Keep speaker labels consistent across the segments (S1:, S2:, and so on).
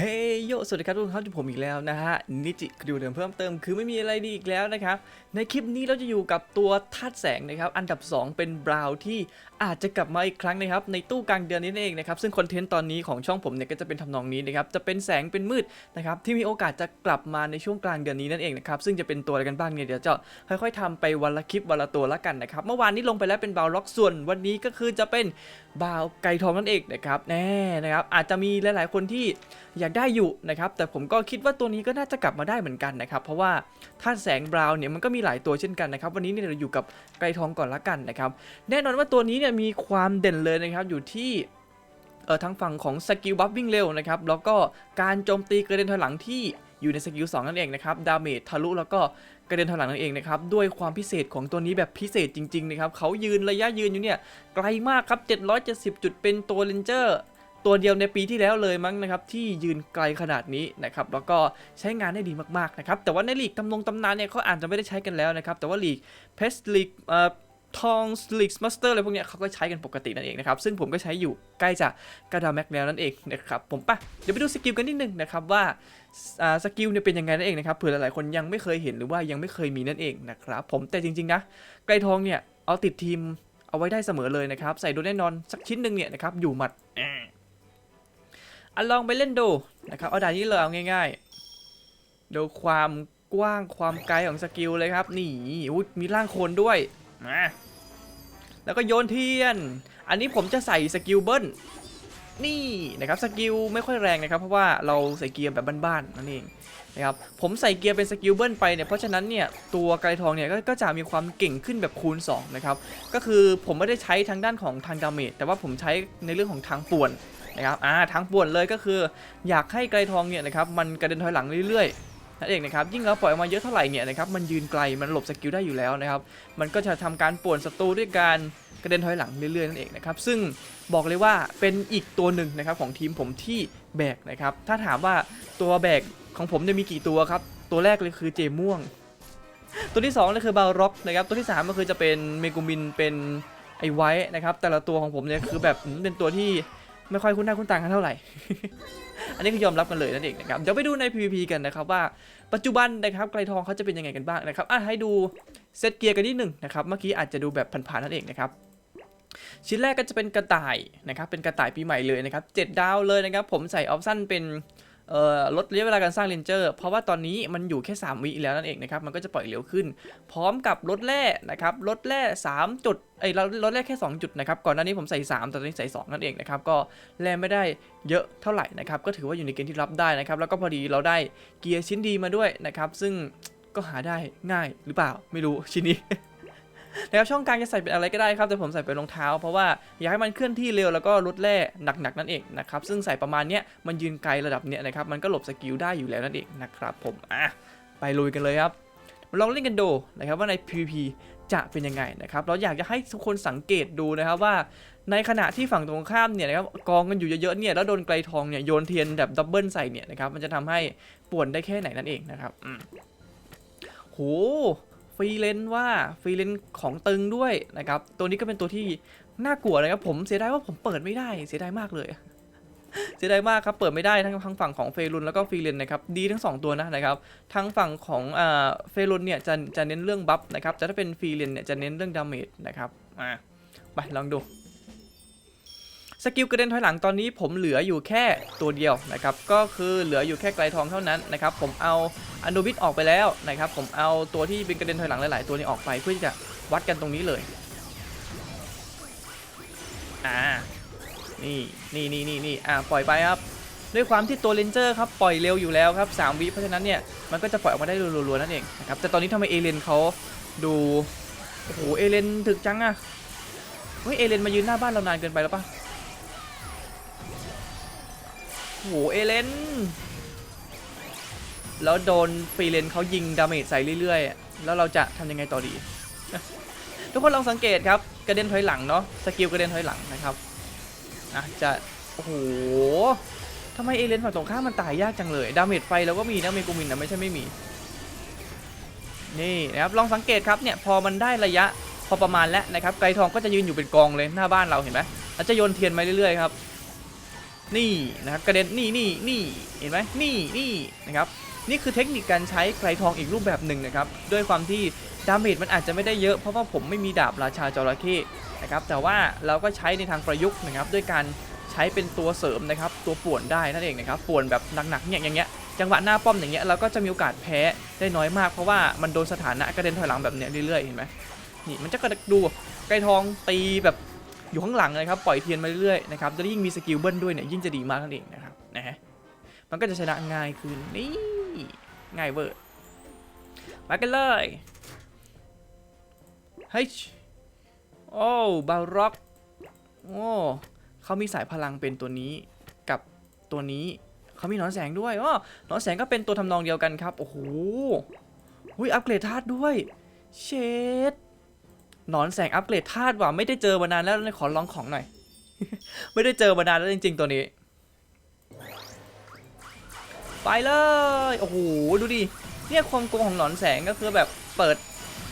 S1: เฮ้ยโยสวัสดีครับทุกคนครับอยู่ผมอีกแล้วนะฮะ นิจิคดิวเดิมเพิ่มเติมคือไม่มีอะไรดีอีกแล้วนะครับ ในคลิปนี้เราจะอยู่กับตัวธาตุแสงนะครับ อันดับ 2 เป็นบราวที่อาจจะกลับมาอีกครั้งนะครับ ในตู้กลางเดือนนี้นั่นเองนะครับ ซึ่งคอนเทนต์ตอนนี้ของช่องผมเนี่ยก็จะเป็นทำนองนี้นะครับ จะเป็นแสงเป็นมืดนะครับ ที่มีโอกาสจะกลับมาในช่วงกลางเดือนนี้นั่นเองนะครับ ซึ่งจะเป็นตัวอะไรกันบ้างเนี่ยเดี๋ยวจะค่อยๆทำไปวันละคลิปวันละตัวละกันนะครับ เมื่อวานนี้ลงไปแล้วเป็นบราวล็อกส่วน วันนี้ก็คือจะเป็นบราวไก่ทองนั่นเองนะครับแน่นะครับอาจจะมีหลาย ๆ คนที่อยากได้อยู่นะครับแต่ผมก็คิดว่าตัวนี้ก็น่าจะกลับมาได้เหมือนกันนะครับเพราะว่าธาตุแสงบราวน์เนี่ยมันก็มีหลายตัวเช่นกันนะครับวันนี้เนี่ยเราอยู่กับไกรทองก่อนละกันนะครับแน่นอนว่าตัวนี้เนี่ยมีความเด่นเลยนะครับอยู่ที่เออทั้งฝั่งของสกิลบัฟวิ่งเร็วนะครับแล้วก็การโจมตีกระเด็นถอยหลังที่อยู่ในสกิล2นั่นเองนะครับดาเมจทะลุแล้วก็กระเด็นถอยหลังนั่นเองนะครับด้วยความพิเศษของตัวนี้แบบพิเศษจริงๆนะครับเขายืนระยะยืนอยู่เนี่ยไกลมากครับ 770 จุดเป็นตัวเลนเจอร์ ตัวเดียวในปีที่แล้วเลยมั้งนะครับที่ยืนไกลขนาดนี้นะครับแล้วก็ใช้งานได้ดีมากๆนะครับแต่ว่าในลีกตำนงตำนานเนี่ยเขาอาจจะไม่ได้ใช้กันแล้วนะครับแต่ว่าลีกเพสลีกเอ่อทองลีกมาสเตอร์อะไรพวกเนี้ยเขาก็ใช้กันปกตินั่นเองนะครับ ซึ่งผมก็ใช้อยู่ใกล้จะกระดาแม็กแล้วนั่นเองนะครับผมปะเดี๋ยวไปดูสกิลกันนิดนึงนะครับว่าอ่าสกิลเนี่ยเป็นยังไงนั่นเองนะครับเผื่อหลายๆคนยังไม่เคยเห็นหรือว่ายังไม่เคยมีนั่นเองนะครับผมแต่จริง ๆ นะ ไกรทองเนี่ย เอาติดทีมเอาไว้ได้เสมอเลยนะครับ ใส่โดนแน่นอนสักชิ้นหนึ่งเนี่ยนะครับอยู่หมัด อะลองไปเล่นดูนะครับเอาด่านนี้เลยเอาง่ายๆ ดูความกว้างความไกลของสกิลเลยครับ นี่มีร่างโคนด้วยมาแล้วก็โยนเทียน อันนี้ผมจะใส่สกิลเบิ้ลนี่นะครับสกิลไม่ค่อยแรงนะครับ เพราะว่าเราใส่เกียร์แบบบ้านๆนั่นเองนะครับผมใส่เกียร์เป็นสกิลเบิ้ลไปเนี่ยเพราะฉะนั้นเนี่ยตัวไกรทองเนี่ยก็ก็จะมีความเก่งขึ้นแบบคูณ2นะครับก็คือผมไม่ได้ใช้ทางด้านของทางดาเมจแต่ว่าผมใช้ในเรื่องของทางป่วน นะครับอ่าทางปวนเลยก็คือ อยากให้ไกลทองเนี่ยนะครับมันกระเด็นถอยหลังเรื่อยๆนั่นเองนะครับยิ่งเราปล่อยออกมาเยอะเท่าไหร่เนี่ยนะครับมันยืนไกลมันหลบสกิลได้อยู่แล้วนะครับมันก็จะทำการป่วนศัตรูด้วยการกระเด็นถอยหลังเรื่อยๆนั่นเองนะครับซึ่งบอกเลยว่าเป็นอีกตัวหนึ่งนะครับของทีมผมที่แบกนะครับถ้าถามว่าตัวแบกของผมเนี่ยมีกี่ตัวครับตัวแรกเลยคือเจม่วง ตัวที่2เลยคือบาร็อกนะครับตัวที่ 3 ก็คือจะเป็นเมกูมินเป็นไอไว้นะครับแต่ละตัวของผมเนี่ยคือแบบเป็นตัวที่ ไม่ค่อยคุ้นหน้าคุ้นตากันเท่าไหร่ อันนี้คือยอมรับกันเลยนั่นเองนะครับ เดี๋ยวไปดูใน PVP กันนะครับว่าปัจจุบันนะครับไกลทองเขาจะเป็นยังไงกันบ้างนะครับอะให้ดูเซตเกียร์กันนิดหนึ่งนะครับ เมื่อกี้อาจจะดูแบบผ่านๆนั่นเองนะครับชิ้นแรกก็จะเป็นกระต่ายนะครับ เป็นกระต่ายปีใหม่เลยนะครับเจ็ดดาวเลยนะครับ ผมใส่ออปชั่นเป็น ลดระยะเวลาการสร้างเรนเจอร์เพราะว่าตอนนี้มันอยู่แค่ 3 วิแล้วนั่นเองนะครับ มันก็จะปล่อยเร็วขึ้น พร้อมกับลดแร่นะครับลดแร่ 3 จุดไอ้ลดแร่แค่ 2 จุดนะครับ ก่อนหน้านี้ผมใส่3แต่ตอนนี้ใส่ 2 นั่นเองนะครับ ก็แร่ไม่ได้เยอะเท่าไหร่นะครับ ก็ถือว่าอยู่ในเกณฑ์ที่รับได้นะครับ แล้วก็พอดีเราได้เกียร์ชิ้นดีมาด้วยนะครับ ซึ่งก็หาได้ง่ายหรือเปล่าไม่รู้ชิ้นนี้ นะครับช่องกลางจะใส่เป็นอะไรก็ได้ครับแต่ผมใส่เป็นรองเท้า เพราะว่าอยากให้มันเคลื่อนที่เร็วแล้วก็ลดแร่หนักๆนั่นเองนะครับซึ่งใส่ประมาณเนี้ยมันยืนไกลระดับเนี้ยนะครับมันก็หลบสกิลได้อยู่แล้วนั่นเองนะครับผมอะไปลุยกันเลยครับมาลองเล่นกันดูนะครับว่าใน PVP จะเป็นยังไงนะครับเราอยากจะให้ทุกคนสังเกตดูนะครับว่า ในขณะที่ฝั่งตรงข้ามเนี่ยนะครับกองกันอยู่เยอะๆเนี่ยแล้วโดนไกลทองเนี่ยโยนเทียนแบบดับเบิลใส่เนี่ยนะครับมันจะทำให้ป่วนได้แค่ไหนนั่นเองนะครับอืมโห ฟรีเลนว่าฟรีเลนของตึงด้วยนะครับ ตัวนี้ก็เป็นตัวที่น่ากลัวนะครับผมเสียดายว่าผมเปิดไม่ได้เสียดายมากเลย เสียดายมากครับเปิดไม่ได้ทั้งทั้งฝั่งของเฟรุนแล้วก็ฟรีเลนนะครับดีทั้งสองตัวนะนะครับทั้งฝั่งของอ่าเฟรุนเนี่ยจะจะเน้นเรื่องบัฟนะครับแต่ถ้าเป็นฟรีเลนเนี่ยจะเน้นเรื่องดาเมจนะครับมาไปลองดู สกิลกระเด็นถอยหลังตอนนี้ผมเหลืออยู่แค่ตัวเดียวนะครับก็คือเหลืออยู่แค่ไกลทองเท่านั้นนะครับผมเอาอนุบิทออกไปแล้วนะครับผมเอาตัวที่เป็นกระเด็นถอยหลังหลาย ๆ ตัวนี้ออกไปเพื่อที่จะวัดกันตรงนี้เลยอ่านี่นี่นี่นี่นี่อ่าปล่อยไปครับด้วยความที่ตัวเลนเจอร์ครับปล่อยเร็วอยู่แล้วครับ3วิเพราะฉะนั้นเนี่ยมันก็จะปล่อยออกมาได้รัวๆนั่นเองนะครับแต่ตอนนี้ทำไมเอเลนเขาดูโอ้โหเอเลนถึกจังอะเฮ้ยเอเลนมายืนหน้าบ้านเรานานเกินไปแล้วปะ โอ้โหเอเลน แล้วโดนฟรีเลนเขายิงดาเมจใส่เรื่อยๆ แล้วเราจะทำยังไงต่อดี ทุกคนลองสังเกตครับ กระเด็นถอยหลังเนาะ สกิลกระเด็นถอยหลังนะครับอะจะ โอ้โหทำไมเอเลนฝั่งตรงข้ามมันตายยากจังเลย ดาเมจไฟเราก็มีนะเมกูมินนะไม่ใช่ไม่มี นี่นะครับ ลองสังเกตครับเนี่ยพอมันได้ระยะพอประมาณแล้วนะครับ ไกรทองก็จะยืนอยู่เป็นกองเลยหน้าบ้านเราเห็นไหมแล้วจะโยนเทียนมาเรื่อยๆครับ นี่นะครับกระเด็นนี่นี่นี่เห็นไหมนี่นี่นะครับนี่คือเทคนิคการใช้ไกลทองอีกรูปแบบหนึ่งนะครับด้วยความที่ดาเมจมันอาจจะไม่ได้เยอะเพราะว่าผมไม่มีดาบราชาจระเข้นะครับแต่ว่าเราก็ใช้ในทางประยุกต์นะครับด้วยการใช้เป็นตัวเสริมนะครับตัวป่วนได้นั่นเองนะครับป่วนแบบหนักๆเนี่ยอย่างเงี้ยจังหวะหน้าป้อมอย่างเงี้ยเราก็จะมีโอกาสแพ้ได้น้อยมากเพราะว่ามันโดนสถานะกระเด็นถอยหลังแบบเนี้ยเรื่อยๆเห็นไหมนี่มันจะกระดูไกลทองตีแบบ อยู่ข้างหลังเลยครับปล่อยเทียนมาเรื่อยๆนะครับแล้วยิ่งมีสกิลเบิ้ลด้วยเนี่ยยิ่งจะดีมากนั่นเองนะครับนะฮะมันก็จะชนะง่ายขึ้นนี่ง่ายเวอร์มากันเลยเฮ้ยโอ้บาร็อกโอ้เขามีสายพลังเป็นตัวนี้กับตัวนี้เขามีหนอนแสงด้วยอ๋อหนอนแสงก็เป็นตัวทำนองเดียวกันครับ โอ้โหหุยอัปเกรดธาตุด้วย เชด หนอนแสงอัปเกรดธาตุว่ะไม่ได้เจอมานานแล้วเลยขอลองของหน่อย ไม่ได้เจอมานานแล้วจริง ๆ ตัวนี้ ไปเลยโอ้โหดูดิเนี่ยความโกงของหนอนแสงก็คือแบบเปิด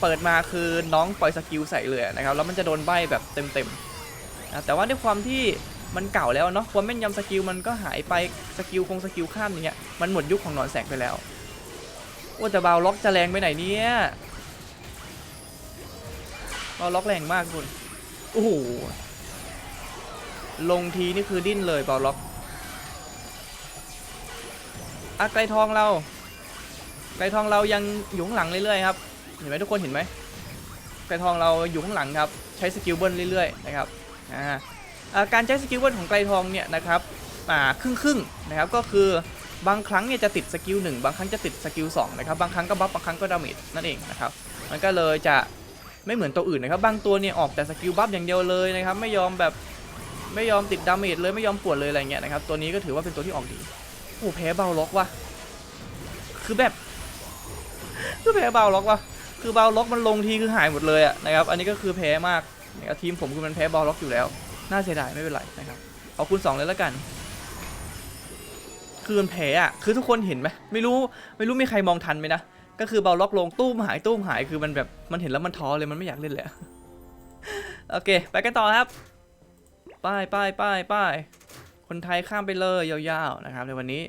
S1: เปิดมาคือน้องปล่อยสกิลใส่เลยนะครับแล้วมันจะโดนใบแบบเต็มๆนะแต่ว่าด้วยความที่มันเก่าแล้วเนาะความแม่นยำสกิลมันก็หายไปสกิลคงสกิลข้ามอย่างเงี้ยมันหมดยุคของหนอนแสงไปแล้วว่าแต่บาวล็อกจะแรงไปไหนเนี่ย เราล็อกแรงมากคุณโอ้โหลงทีนี่คือดิ้นเลยเปล่าล็อกอะไกลทองเราไกลทองเรายังอยู่ข้างหลังเรื่อยๆครับเห็นไหมทุกคนเห็นไหมไกลทองเราอยู่ข้างหลังครับใช้สกิลเบิ้ลเรื่อยๆนะครับอ่าการใช้สกิลเบิ้ลของไกลทองเนี่ยนะครับอ่าครึ่งครึ่งๆนะครับก็คือบางครั้งเนี่ยจะติดสกิลหนึ่งบางครั้งจะติดสกิลสองนะครับบางครั้งก็บัฟบางครั้งก็ดาเมจนั่นเองนะครับมันก็เลยจะ ไม่เหมือนตัวอื่นนะครับบางตัวเนี่ยออกแต่สกิลบัฟอย่างเดียวเลยนะครับไม่ยอมแบบไม่ยอมติดดาเมจเลยไม่ยอมปวดเลยอะไรเงี้ยนะครับตัวนี้ก็ถือว่าเป็นตัวที่ออกดีโอ้แพ้เบาล็อกว่ะคือแบบคือแพ้เบาล็อกว่ะคือเบาล็อกมันลงทีคือหายหมดเลยอะนะครับอันนี้ก็คือแพ้มากนะครับทีมผมคือมันแพ้เบาล็อกอยู่แล้วน่าเสียดายไม่เป็นไรนะครับเอาคูณสองเลยแล้วกันคือมันแพ้อะคือทุกคนเห็นไหมไม่รู้ไม่รู้มีใครมองทันไหมนะ ก็คือเบาล็อกลงตู้มหายตู้มหายคือมันแบบมันเห็นแล้วมันท้อเลยมันไม่อยากเล่นเลยโอเค ไปกันต่อครับป้ายป้ายป้ายป้ายคนไทยข้ามไปเลยยาวๆนะครับในวันนี้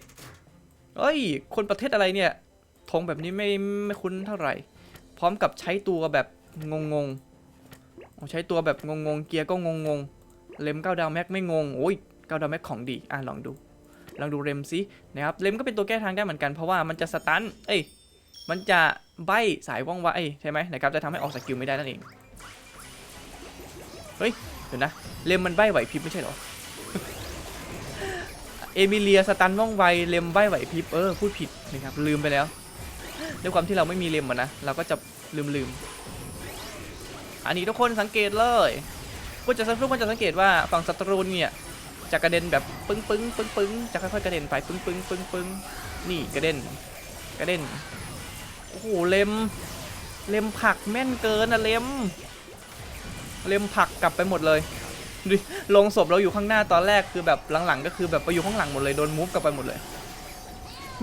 S1: เอ้ย คนประเทศอะไรเนี่ยธงแบบนี้ไม่ไม่คุ้นเท่าไหร่ พร้อมกับใช้ตัวแบบงงๆอ๋อใช้ตัวแบบงงๆ เกียร์ก็งงๆเลมเก้าดาวแม็กไม่งง โอ้ยเก้าดาวแม็กของดี อะลองดู ลองดูเรมซินะครับเลมก็เป็นตัวแก้ทางได้เหมือนกันเพราะว่ามันจะสตัน เอ้ย มันจะใบสายว่องไวใช่ไหมนะครับจะทำให้ออกสกิลไม่ได้นั่นเองเฮ้ยเดี๋ยวนะเลมมันใบไหวพริบไม่ใช่หรอเอมิเลียสตันว่องไวเลมใบไหวพริบเออพูดผิดนะครับลืมไปแล้วด้วยความที่เราไม่มีเลมอะนะเราก็จะลืมลืมอันนี้ทุกคนสังเกตเลยก็จะทุกคนจะสังเกตว่าฝั่งศัตรูเนี่ยจะกระเด็นแบบปึ้งปึ้งปึ้งปึ้งจะค่อยๆกระเด็นไปปึ้งปึ้งปึ้งปึ้งนี่กระเด็นกระเด็น อ้โหเล็ม เล็มผักแม่นเกินอะเล็ม เล็มผักกลับไปหมดเลยดูลงศพเราอยู่ข้างหน้าตอนแรกคือแบบหลังๆ ก็คือแบบไปอยู่ข้างหลังหมดเลยโดนมูฟกลับไปหมดเลย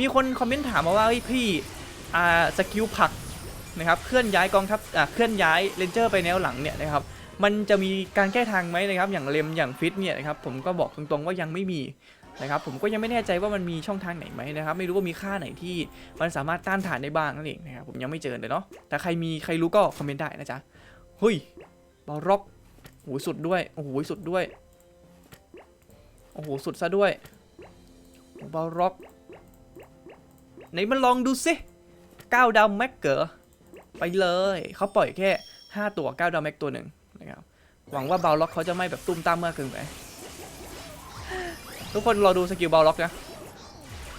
S1: มีคนคอมเมนต์ถามมาว่าพี่อ่าสกิลผักนะครับเคลื่อนย้ายกองทัพอ่าเคลื่อนย้ายเลนเจอร์ไปแนวหลังเนี่ยนะครับมันจะมีการแก้ทางไหมนะครับอย่างเลมอย่างฟิตเนี่ยนะครับผมก็บอกตรงๆว่ายังไม่มี นะครับผมก็ยังไม่แน่ใจว่ามันมีช่องทางไหนไหมนะครับ ไม่รู้ว่ามีค่าไหนที่มันสามารถต้านทานได้บ้างนั่นเองนะครับผมยังไม่เจอเลยเนาะแต่ใครมีใครรู้ก็คอมเมนต์ได้นะจ๊ะเฮ้ยบอลร็อกโอ้โหสุดด้วยโอ้โหสุดด้วยโอ้โหสุดซะด้วยบอลร็อกไหนมันลองดูสิก้าวดาวแม็กเกอร์ไปเลยเขาปล่อยแค่ 5 ตัว9ดาวแม็กตัวหนึ่งนะครับหวังว่าบาล็อกเขาจะไม่แบบตุ้มตามมากเกินไป ทุกคนรอดูสกิลบาล็อกนะ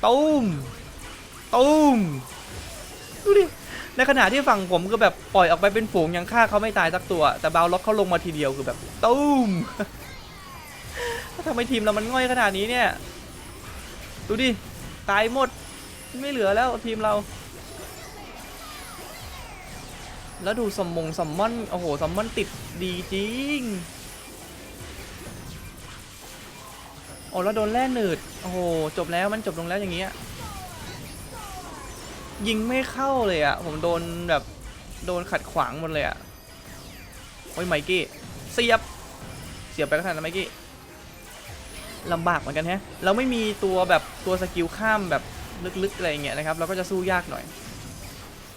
S1: ตุ้มตุ้มดูดิ ในขณะที่ฝั่งผมก็แบบปล่อยออกไปเป็นฝูงยังฆ่าเขาไม่ตายสักตัว แต่บาล็อกเขาลงมาทีเดียวคือแบบตุ้มทำไมทีมเรามันง่อยขนาดนี้เนี่ย ดูดิ ตายหมด ไม่เหลือแล้วทีมเรา แล้วดูสมมงซัมมอน โอ้โหซัมมอนติดดีจริง โอ้แล้วโดนแล่หนืด โอ้โห จบแล้วมันจบลงแล้วอย่างเงี้ย ยิงไม่เข้าเลยอะ่ะผมโดนแบบ โดนขัดขวางหมดเลยอะ่ะโอ้ยไมกี้ เสียบ เสียบไปก็ทันนะไมกี้ลำบากเหมือนกันแฮะ เราไม่มีตัวแบบตัวสกิลข้ามแบบลึกๆอะไรอย่างเงี้ยนะครับ เราก็จะสู้ยากหน่อย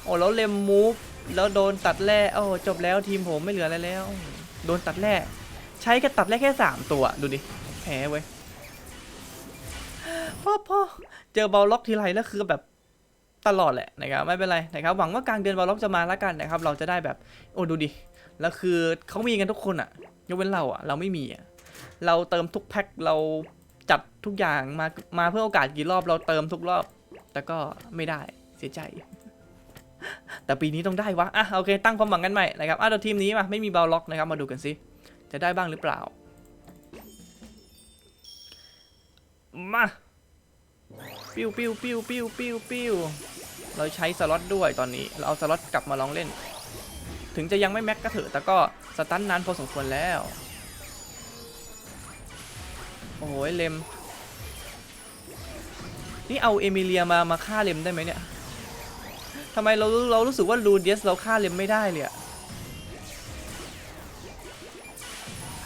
S1: โอ้แล้วเลมมูฟ แล้วโดนตัดแร่โอ้จบแล้วทีมผมไม่เหลืออะไรแล้ว โดนตัดแร่ ใช้แค่ตัดแร่แค่สามตัว ดูดิ แพ้เว้ย พ่อพ่อเจอบอลล็อกทีไรแล้วคือแบบตลอดแหละนะครับไม่เป็นไรนะครับหวังว่ากลางเดือนบอลล็อกจะมาแล้วกันนะครับ เราจะได้แบบโอ้ดูดิแล้วคือเขามีกันทุกคนอะยกเว้นเราอะเราไม่มีอะเราเติมทุกแพ็คเราจัดทุกอย่างมามาเพื่อโอกาสกี่รอบเราเติมทุกรอบ แต่ก็ไม่ได้เสียใจ แต่ปีนี้ต้องได้วะอะโอเค ตั้งความหวังกันใหม่นะครับอะเดี๋ยวทีมนี้มาไม่มีบอลล็อกนะครับมาดูกันสิจะได้บ้างหรือเปล่ามา ปิ้วปิ้วปิ้วปิ้วปิ้วปิ้วเราใช้สล็อตด้วยตอนนี้ เราเอาสล็อตกลับมาลองเล่น ถึงจะยังไม่แม็กก็เถอะแต่ก็สตันนานพอสมควรแล้ว โอ้โหเลม นี่เอาเอมิเลียมามาฆ่าเลมได้ไหมเนี่ยทำไมเราเรารู้สึกว่าลูเดียสเราฆ่าเลมไม่ได้เลยอะ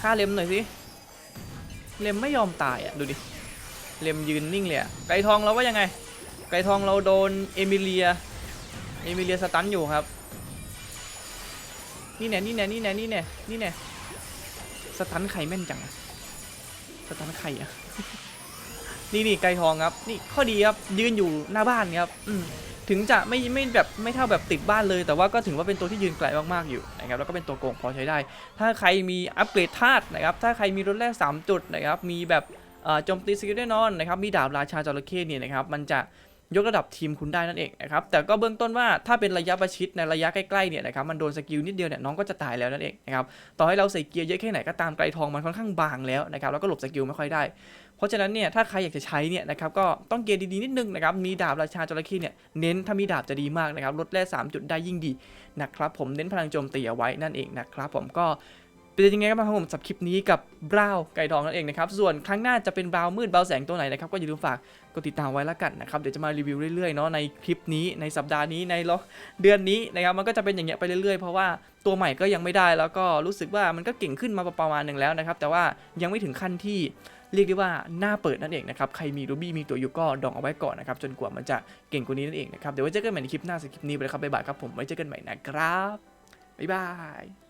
S1: ฆ่าเลมหน่อยสิเลมไม่ยอมตายอะดูดิ เลมยืนนิ่งเลยอะไก่ทองเราว่ายังไง ไก่ทองเราโดนเอมิเลีย เอมิเลียสตันอยู่ครับ นี่แน่นี่แน่นี่แน่นี่แน่นี่แน่สตันไข่แม่นจังสตันไข่อะนี่นี่ไก่ทองครับ นี่ข้อดีครับ ยืนอยู่หน้าบ้านครับอืมถึงจะไม่ไม่แบบไม่เท่าแบบติดบ้านเลย แต่ว่าก็ถือว่าเป็นตัวที่ยืนไกลมากๆอยู่นะครับแล้วก็เป็นตัวโกงพอใช้ได้ ถ้าใครมีอัปเกรดธาตุนะครับถ้าใครมีรถแรก3จุดนะครับมีแบบ โจมตีสกิลแน่นอนนะครับมีดาบราชาจระเข้เนี่ยนะครับมันจะยกระดับทีมคุณได้นั่นเองนะครับแต่ก็เบื้องต้นว่าถ้าเป็นระยะประชิดในระยะใกล้ๆเนี่ยนะครับมันโดนสกิลนิดเดียวเนี่ยน้องก็จะตายแล้วนั่นเองนะครับต่อให้เราใส่เกียร์เยอะแค่ไหนก็ตามไกลทองมันค่อนข้างบางแล้วนะครับแล้วก็หลบสกิลไม่ค่อยได้ เพราะฉะนั้นเนี่ยถ้าใครอยากจะใช้เนี่ยนะครับก็ต้องเกียร์ดีๆนิดนึงนะครับมีดาบราชาจระเข้เนี่ยเน้นถ้ามีดาบจะดีมากนะครับลดแร่3จุดได้ยิ่งดีนะครับผมเน้นพลังโจมตีเอาไว้นั่นเองนะครับผมก็ เป็นยังไงกับ้างครับผมสำหรับคลิปนี้กับบราว์ไก่ทองนั่นเองนะครับ ส่วนครั้งหน้าจะเป็นบราว์มืดบราว์แสงตัวไหนนะครับ ก็อย่าลืมฝากกดติดตามไว้ล้วกันนะครับ เดี๋ยวจะมารีวิวเรื่อยๆเนาะในคลิปนี้ในสัปดาห์นี้ในเดือนนี้นะครับ มันก็จะเป็นอย่างเงี้ยไปเรื่อยๆ เพราะว่าตัวใหม่ก็ยังไม่ได้ แล้วก็รู้สึกว่ามันก็เก่งขึ้นมาประมาณหนึ่งแล้วนะครับ แต่ว่ายังไม่ถึงขั้นที่เรียกได้ว่าหน้าเปิดนั่นเองนะครับ ใครมีรูบี้มีตัวอยู่ก็ดองเอาไว้ก่อนนะครับ จนกว่ามันจะเก่งกว่านี้นั่นเองนะครับ เดี๋ยวไว้เจอกันใหม่ในคลิปหน้าสำหรับคลิปนี้ไปแล้วครับบ๊ายบายครับผมไว้เจอกันใหม่นะครับบ๊ายบาย